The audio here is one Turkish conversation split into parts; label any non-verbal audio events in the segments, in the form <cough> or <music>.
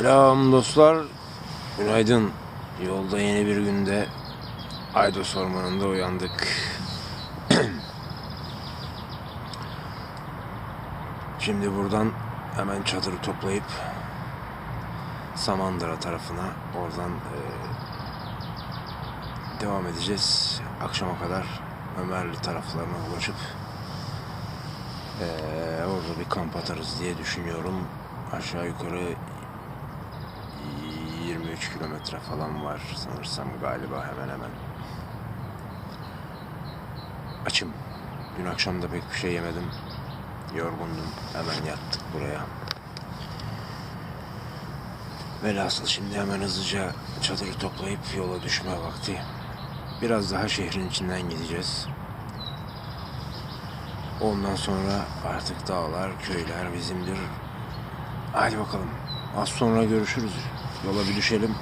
Selam dostlar. Günaydın. Yolda yeni bir günde Aydos Ormanı'nda uyandık. <clears throat> Şimdi buradan hemen çadırı toplayıp Samandıra tarafına oradan eee, devam edeceğiz. Akşama kadar Ömerli taraflarına ulaşıp eee, orada bir kamp atarız diye düşünüyorum. Aşağı yukarı 23 kilometre falan var sanırsam galiba hemen hemen. Açım. Dün akşam da pek bir şey yemedim. Yorgundum. Hemen yattık buraya. Velhasıl şimdi hemen hızlıca çadırı toplayıp yola düşme vakti. Biraz daha şehrin içinden gideceğiz. Ondan sonra artık dağlar, köyler bizimdir. Hadi bakalım. Az sonra görüşürüz. Yola bir düşelim.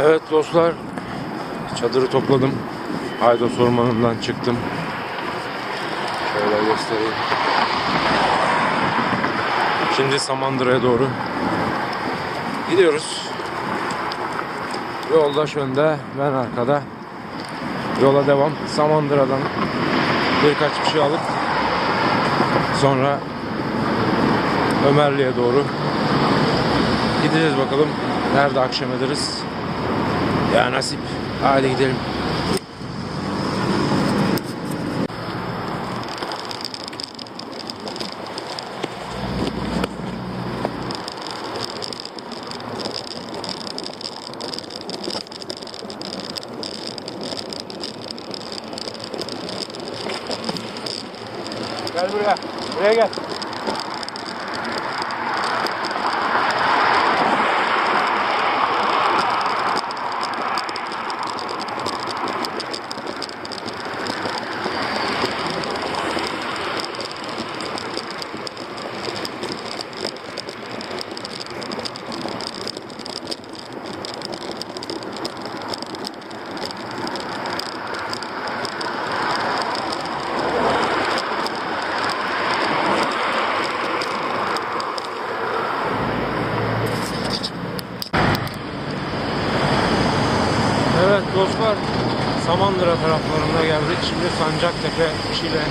Evet dostlar. Çadırı topladım. Aydos Ormanı'ndan çıktım. Şöyle göstereyim. Şimdi Samandıra'ya doğru gidiyoruz. Yoldaş önde, ben arkada. Yola devam. Samandıra'dan birkaç bir şey alıp sonra Ömerli'ye doğru gideceğiz bakalım. Nerede akşam ederiz? Ya nasip. Hadi gidelim. Gel buraya. Buraya gel. Evet dostlar Samandıra taraflarına geldik. Şimdi Sancaktepe Şile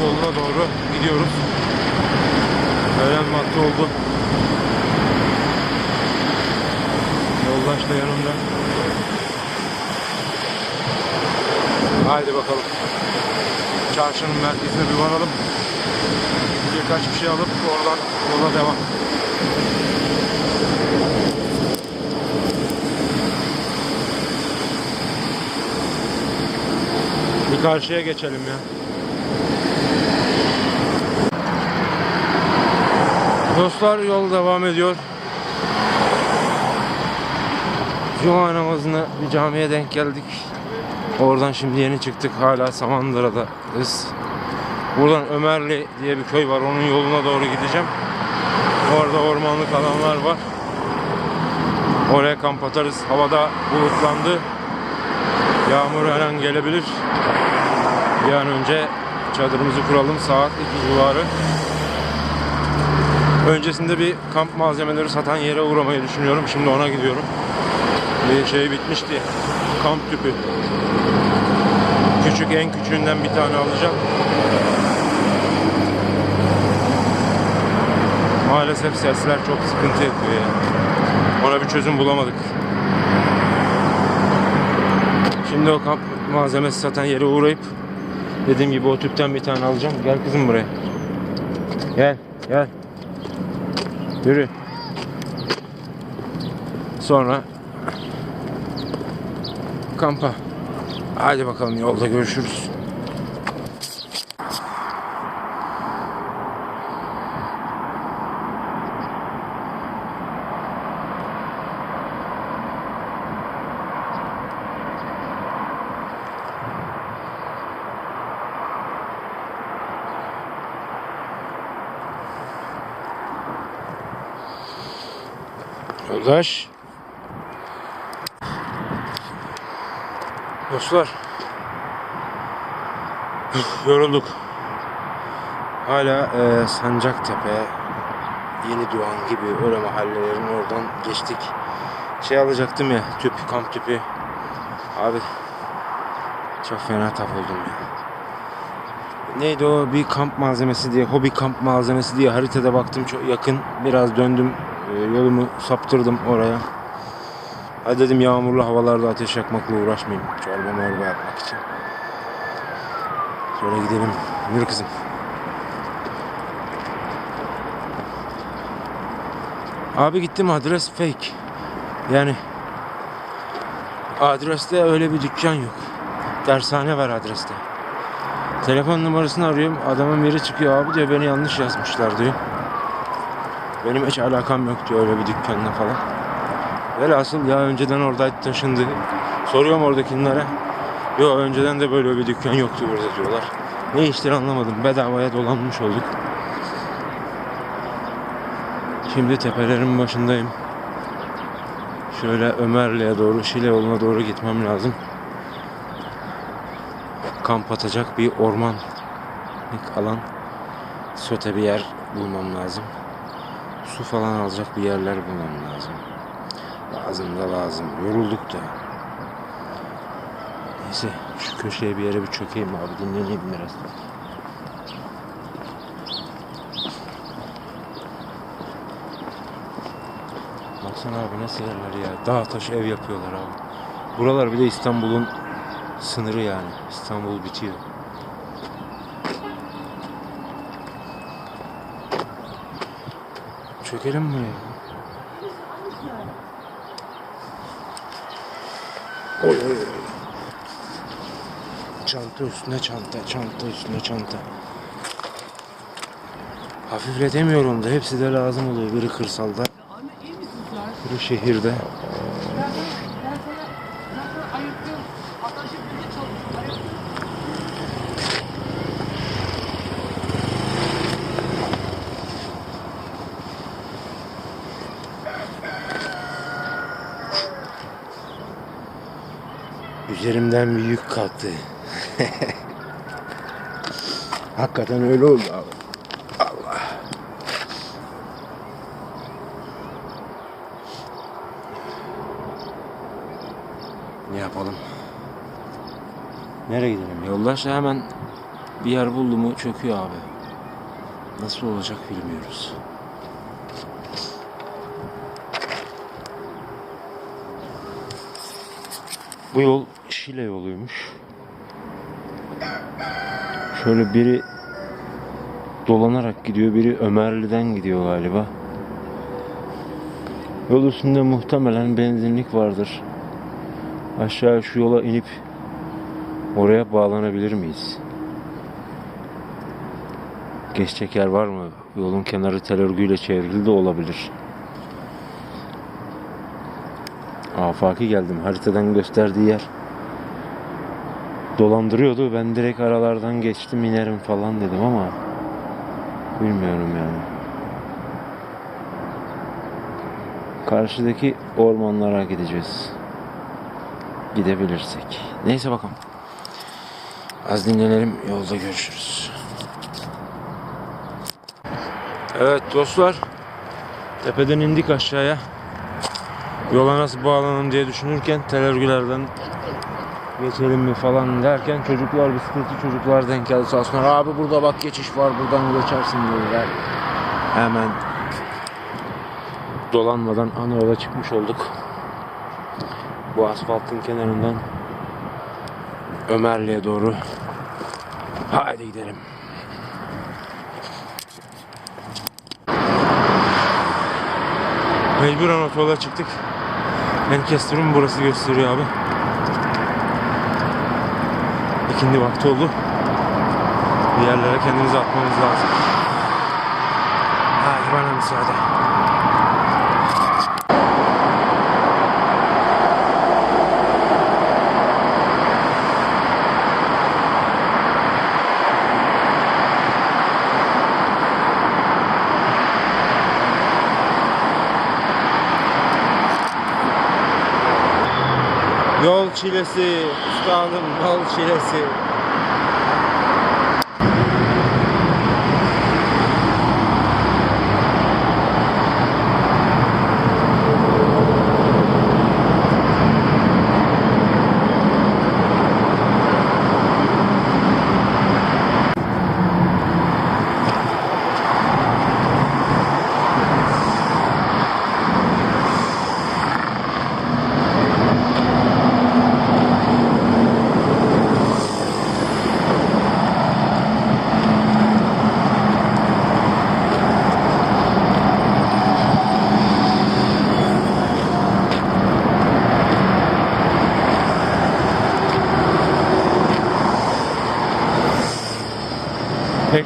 yoluna doğru gidiyoruz. Öğlen vakti oldu. Yoldaş da yanımda. Haydi bakalım. Çarşının merkezine bir varalım. Birkaç bir şey alıp oradan yola devam. Karşıya geçelim ya. Dostlar yol devam ediyor. Cuma namazına bir camiye denk geldik. Oradan şimdi yeni çıktık. Hala Samandıra'dayız. Buradan Ömerli diye bir köy var. Onun yoluna doğru gideceğim. Orada ormanlık alanlar var. Oraya kamp atarız. Havada bulutlandı. Yağmur her an gelebilir. Bir an önce çadırımızı kuralım. Saat 2 civarı. Öncesinde bir kamp malzemeleri satan yere uğramayı düşünüyorum. Şimdi ona gidiyorum. Bir şey bitmişti. Kamp tüpü. Küçük en küçüğünden bir tane alacağım. Maalesef sesler çok sıkıntı yapıyor ya. Ona bir çözüm bulamadık. Şimdi o kamp malzemesi satan yere uğrayıp dediğim gibi o tüpten bir tane alacağım. Gel kızım buraya. Gel, gel. Yürü. Sonra kampa. Hadi bakalım yolda görüşürüz. Yoldaş. Dostlar. <laughs> Yorulduk. Hala e, Sancaktepe, Yeni Doğan gibi öyle mahallelerin oradan geçtik. Şey alacaktım ya, tüp, kamp tüpü. Abi çok fena tap oldum ya. Neydi o bir kamp malzemesi diye, hobi kamp malzemesi diye haritada baktım çok yakın. Biraz döndüm, e, yolumu saptırdım oraya. Hadi dedim yağmurlu havalarda ateş yakmakla uğraşmayayım. Çorba morba yapmak için. Şöyle gidelim. Yürü kızım. Abi gittim adres fake. Yani adreste öyle bir dükkan yok. Dershane var adreste. Telefon numarasını arıyorum. Adamın biri çıkıyor abi diyor beni yanlış yazmışlar diyor. Benim hiç alakam yok diyor öyle bir dükkanla falan. Velhasıl ya önceden oradaydı taşındı. Soruyorum oradakilere. Yok önceden de böyle bir dükkan yoktu burada diyorlar. Ne iştir anlamadım. Bedavaya dolanmış olduk. Şimdi tepelerin başındayım. Şöyle Ömerli'ye doğru, Şile yoluna doğru gitmem lazım. Kamp atacak bir ormanlık alan, sote bir yer bulmam lazım. Su falan alacak bir yerler bulmam lazım. Lazım da lazım. Yorulduk da. Neyse şu köşeye bir yere bir çökeyim abi dinleneyim biraz. Baksana abi nasıl yerler ya. Dağ taş ev yapıyorlar abi. Buralar bir de İstanbul'un sınırı yani. İstanbul bitiyor. Çökelim buraya. Oy oy oy. Çanta üstüne çanta, çanta üstüne çanta. Hafifletemiyorum da hepsi de lazım oluyor. Biri kırsalda, biri şehirde. Üzerimden bir yük kalktı. <laughs> Hakikaten öyle oldu abi. Allah. Ne yapalım? Nereye gidelim? Yoldaş hemen bir yer buldu mu çöküyor abi. Nasıl olacak bilmiyoruz. Bu yol Şile yoluymuş. Şöyle biri dolanarak gidiyor, biri Ömerli'den gidiyor galiba. Yol üstünde muhtemelen benzinlik vardır. Aşağı şu yola inip oraya bağlanabilir miyiz? Geçecek yer var mı? Yolun kenarı tel örgüyle çevrili de olabilir. Afaki geldim. Haritadan gösterdiği yer dolandırıyordu. Ben direkt aralardan geçtim inerim falan dedim ama bilmiyorum yani. Karşıdaki ormanlara gideceğiz. Gidebilirsek. Neyse bakalım. Az dinlenelim. Yolda görüşürüz. Evet dostlar. Tepeden indik aşağıya. Yola nasıl bağlanalım diye düşünürken tel örgülerden geçelim mi falan derken çocuklar bisikletli çocuklar denk geldi sağ olsunlar. Abi burada bak geçiş var buradan geçersin dediler. Hemen dolanmadan ana yola çıkmış olduk. Bu asfaltın kenarından Ömerli'ye doğru. Haydi gidelim. Mecburen otoyola çıktık. Enkestrun burası gösteriyor abi. İkindi vakti oldu. Bir yerlere kendimizi atmamız lazım. Hadi bana müsaade. yol çilesi, üstadım yol çilesi.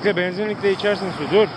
Bekle benzinlikte içersin su dur.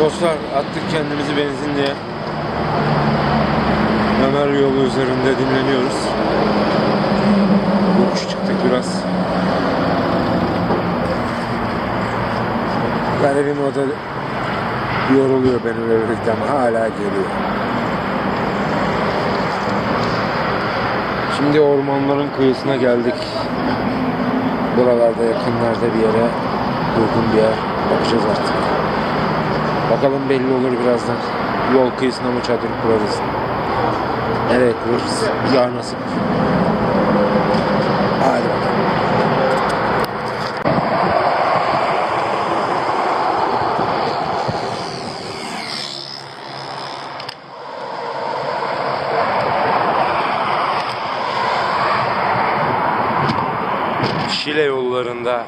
Dostlar attık kendimizi benzinliğe. Ömer yolu üzerinde dinleniyoruz. Yokuş çıktık biraz. O da yoruluyor benimle birlikte hala geliyor. Şimdi ormanların kıyısına geldik. Buralarda yakınlarda bir yere uygun bir yer bakacağız artık. Bakalım belli olur birazdan. Yol kıyısına mı çadır kurarız? Nereye kurarız? Ya nasip. Hadi bakalım. Şile yollarında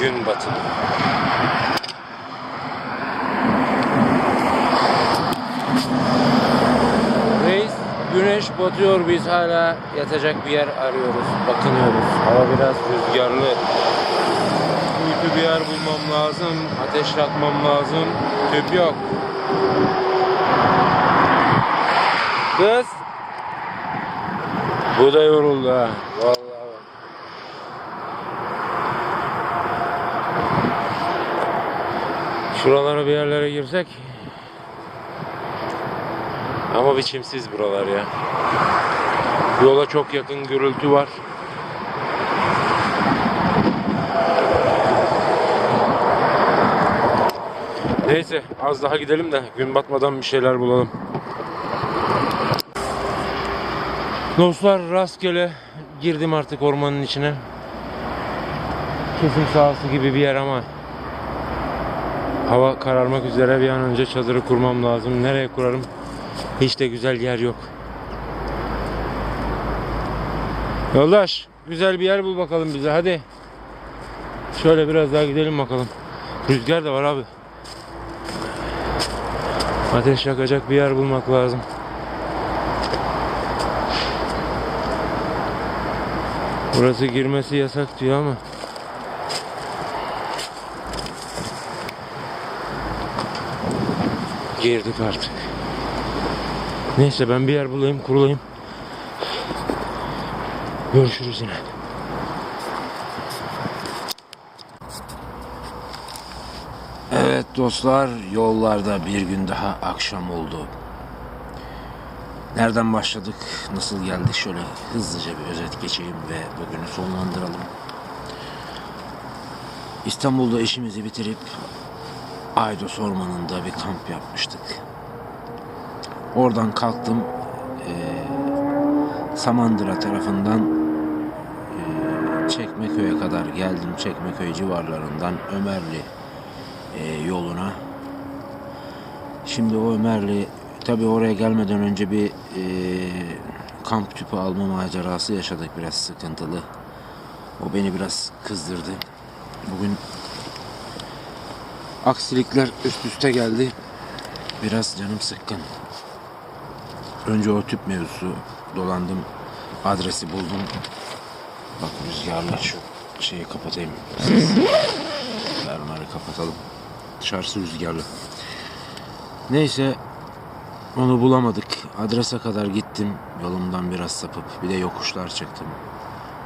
gün batımı. Reis güneş batıyor biz hala yatacak bir yer arıyoruz. Bakınıyoruz. Hava biraz rüzgarlı. Kuytu bir yer bulmam lazım. Ateş yakmam lazım. Tüp yok. Kız. Bu da yoruldu ha. Vallahi bak. Şuralara bir yerlere girsek ama biçimsiz buralar ya. Yola çok yakın gürültü var. Neyse az daha gidelim de gün batmadan bir şeyler bulalım. Dostlar rastgele girdim artık ormanın içine. Kesim sahası gibi bir yer ama hava kararmak üzere bir an önce çadırı kurmam lazım. Nereye kurarım? Hiç de güzel yer yok. Yoldaş güzel bir yer bul bakalım bize hadi. Şöyle biraz daha gidelim bakalım. Rüzgar da var abi. Ateş yakacak bir yer bulmak lazım. Burası girmesi yasak diyor ama. Girdik artık. Neyse ben bir yer bulayım kurulayım. Görüşürüz yine. Evet dostlar yollarda bir gün daha akşam oldu. Nereden başladık, nasıl geldik şöyle hızlıca bir özet geçeyim ve bugünü sonlandıralım. İstanbul'da işimizi bitirip Aydos Ormanı'nda bir kamp yapmıştık. Oradan kalktım eee, Samandıra tarafından eee, Çekmeköy'e kadar geldim. Çekmeköy civarlarından Ömerli eee, yoluna. Şimdi o Ömerli tabi oraya gelmeden önce bir eee, kamp tüpü alma macerası yaşadık biraz sıkıntılı. O beni biraz kızdırdı. Bugün aksilikler üst üste geldi. Biraz canım sıkkın. Önce o tüp mevzusu, dolandım. Adresi buldum. Bak rüzgarla şu şeyi kapatayım. Fermuarı kapatalım. Dışarısı rüzgarlı. Neyse onu bulamadık. Adrese kadar gittim. Yolumdan biraz sapıp bir de yokuşlar çıktım.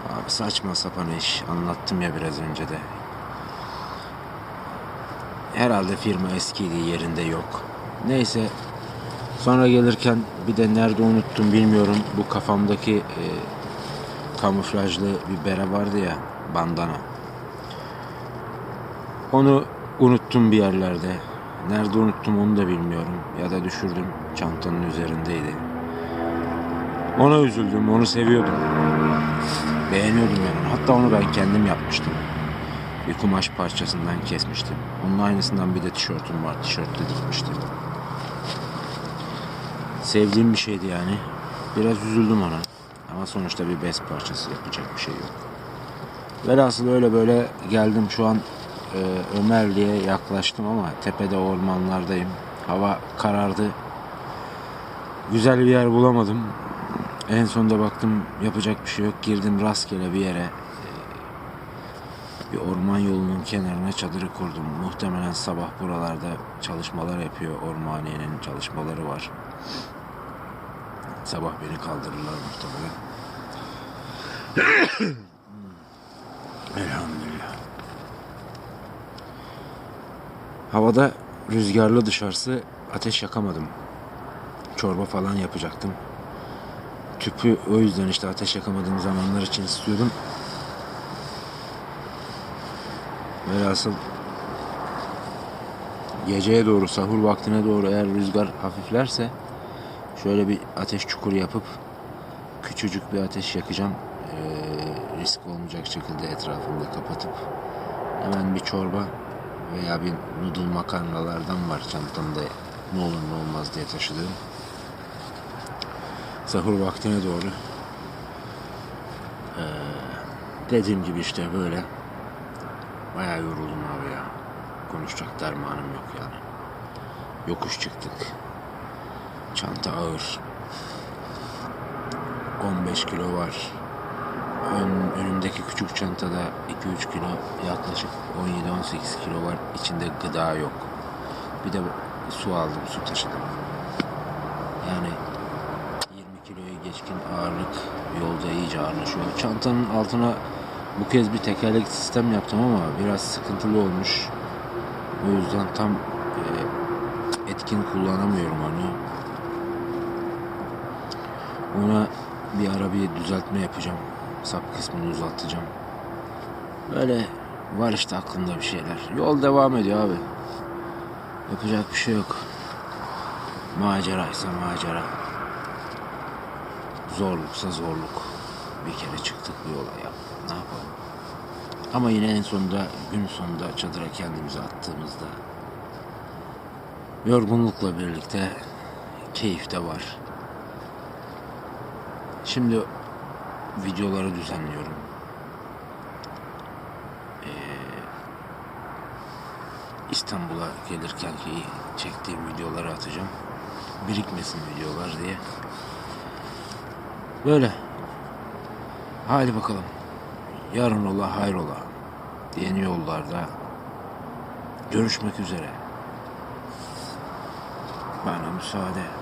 Abi saçma sapan iş. Anlattım ya biraz önce de. Herhalde firma eskiydi yerinde yok. Neyse sonra gelirken bir de nerede unuttum bilmiyorum. Bu kafamdaki e, kamuflajlı bir bere vardı ya bandana. Onu unuttum bir yerlerde. Nerede unuttum onu da bilmiyorum. Ya da düşürdüm. Çantanın üzerindeydi. Ona üzüldüm. Onu seviyordum. Beğeniyordum yani. Hatta onu ben kendim yapmıştım. Bir kumaş parçasından kesmiştim. Onun aynısından bir de tişörtüm var. Tişörtle dikmiştim. Sevdiğim bir şeydi yani. Biraz üzüldüm ona. Ama sonuçta bir bez parçası yapacak bir şey yok. Velhasıl öyle böyle geldim şu an e, Ömerli'ye yaklaştım ama tepede ormanlardayım. Hava karardı. Güzel bir yer bulamadım. En sonunda baktım yapacak bir şey yok. Girdim rastgele bir yere. Bir orman yolunun kenarına çadırı kurdum. Muhtemelen sabah buralarda çalışmalar yapıyor. Ormaniye'nin çalışmaları var. Sabah beni kaldırırlar muhtemelen. <coughs> Elhamdülillah. Havada rüzgarlı dışarısı ateş yakamadım. Çorba falan yapacaktım. Tüpü o yüzden işte ateş yakamadığım zamanlar için istiyordum. Velhasıl geceye doğru sahur vaktine doğru eğer rüzgar hafiflerse şöyle bir ateş çukuru yapıp küçücük bir ateş yakacağım. Ee, risk olmayacak şekilde etrafını da kapatıp hemen bir çorba veya bir noodle makarnalardan var çantamda ne olur ne olmaz diye taşıdığım. Sahur vaktine doğru ee, dediğim gibi işte böyle bayağı yoruldum abi ya. Konuşacak dermanım yok yani. Yokuş çıktık. Çanta ağır. 15 kilo var. Ön, önümdeki küçük çantada 2-3 kilo yaklaşık 17-18 kilo var. İçinde gıda yok. Bir de su aldım, su taşıdım. Yani 20 kiloya geçkin ağırlık yolda iyice ağırlaşıyor. Çantanın altına bu kez bir tekerlek sistem yaptım ama biraz sıkıntılı olmuş. O yüzden tam e, etkin kullanamıyorum onu. Ona bir ara bir düzeltme yapacağım. Sap kısmını uzatacağım. Böyle var işte aklımda bir şeyler. Yol devam ediyor abi. Yapacak bir şey yok. Macera ise macera. Zorluksa zorluk. Bir kere çıktık bu yola. Ne yapalım? Ama yine en sonunda gün sonunda çadıra kendimizi attığımızda yorgunlukla birlikte keyif de var. Şimdi videoları düzenliyorum. Ee, İstanbul'a gelirken ki çektiğim videoları atacağım. Birikmesin videolar diye. Böyle. Hadi bakalım. Yarın ola hayrola. Yeni yollarda görüşmek üzere. Bana müsaade.